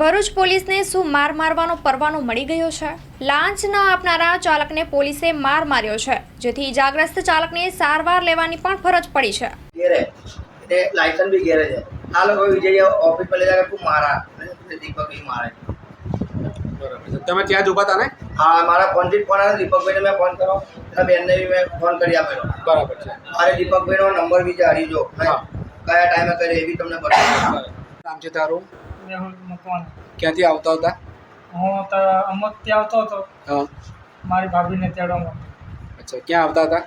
ભરૂચ પોલીસને શું માર મારવાનો પરવાનો મળી ગયો છે? લાંચ ન આપનારા ચાલકને પોલીસે માર માર્યો છે જેથી ઇજાગ્રસ્ત ચાલકને સારવાર લેવાની પણ ફરજ પડી છે. ઘેરે એટલે લાયસન્સ બી ઘેરે છે. આ લોકો વિજય ઓફિસ પર લેતા ખૂબ મારા. દીપકભાઈ મારે. તમે ત્યાં જ ઊભા હતા ને? હા મારા ફોનથી ફોન આવ્યો. દીપકભાઈને મેં ફોન કર્યો. એના બેનને બી મેં ફોન કરી આપેલો. બરાબર છે. મારે દીપકભાઈનો નંબર બી જાણી જો કયા ટાઈમે કરે એ બી તમને બતાવું બરાબર. નામ છે તારું? મેહુલ મકવાણા ક્યાંથી આવતા હતા? હું તો ત્યાં આવતો હતો. હા. મારી ભાભીને તેડવામાં અચ્છા ક્યાં આવતા હતા?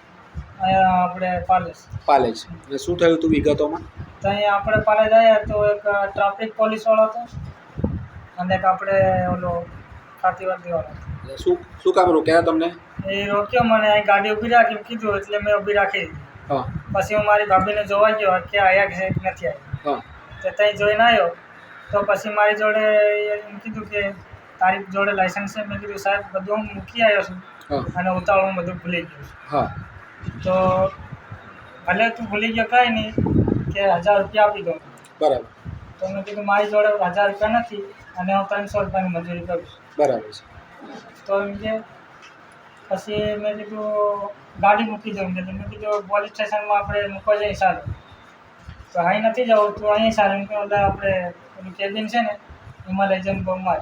અહીંયા આપણે પાલેસ પાલેજ. અને શું થયું હતું વિગતોમાં? ત્યાં આપણે પાલેજ આવ્યા તો એક ટ્રાફિક પોલીસવાળો હતો અને એક આપણે ઓલો ખાતીવાડીવાળો હતો. એટલે શું શું કામ રોક્યા તમને? એ રોક્યો મને અહીં ગાડી ઊભી રાખી કીધું એટલે મેં ઊભી રાખી દીધી. હા. પછી હું મારી ભાભીને જોવા ગયો કે આયા છે કે નથી આવ્યા હા. તો ત્યાં જોઈને આવ્યો તો પછી મારી જોડે એમ કીધું કે તારી જોડે લાયસન્સ છે. મેં કીધું સાહેબ બધું હું મૂકી આવ્યો છું અને અને ઉતાવળમાં બધું ભૂલી ગયો છું. તો ભલે તું ભૂલી ગયો કાંઈ નહીં કે હજાર રૂપિયા આપી દો બરાબર. તો મેં કીધું મારી જોડે હજાર રૂપિયા નથી અને હું ત્રણસો રૂપિયાની મજૂરી કરું છું. બરાબર છે. તો એમ કે પછી મેં કીધું ગાડી મૂકી દઉં. કે મેં કીધું પોલીસ સ્ટેશનમાં આપણે મૂકવા જઈએ સારું. તો અહીં નથી જવું તું અહીં સારું. કે આપણે પેલું કેબિન છે ને એમાં લઈ જઈને બમ માર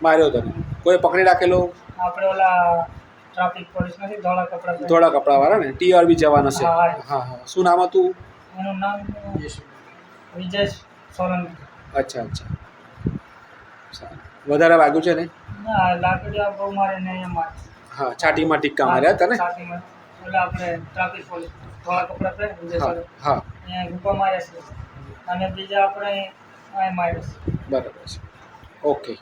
માર્યો તને કોઈ પકડી રાખેલો? આપણે ઓલા ટ્રાફિક પોલીસ નથી ધોળા કપડાં ધોળા કપડાવાળા ને? ટીઆરબી જવાના છે. હા. હા. શું નામ હતું? એનું નામ વિજય સોલંકી. અચ્છા અચ્છા. સારું. વધારે વાગ્યું છે ને? ના લાકડીયા બહુ મારે ને મારે. હા છાટીમાં ટીક્કા માર્યા હતા ને? છાટીમાં ઓલા આપણે ટ્રાફિક પોલીસ ધોળા કપડાં પહેરે વિજય હા સોલંકી. હા. અહીંયા ગુપા માર્યા છે. અને બીજા આપણે અહીંયા એમ બરાબર છે. ઓકે.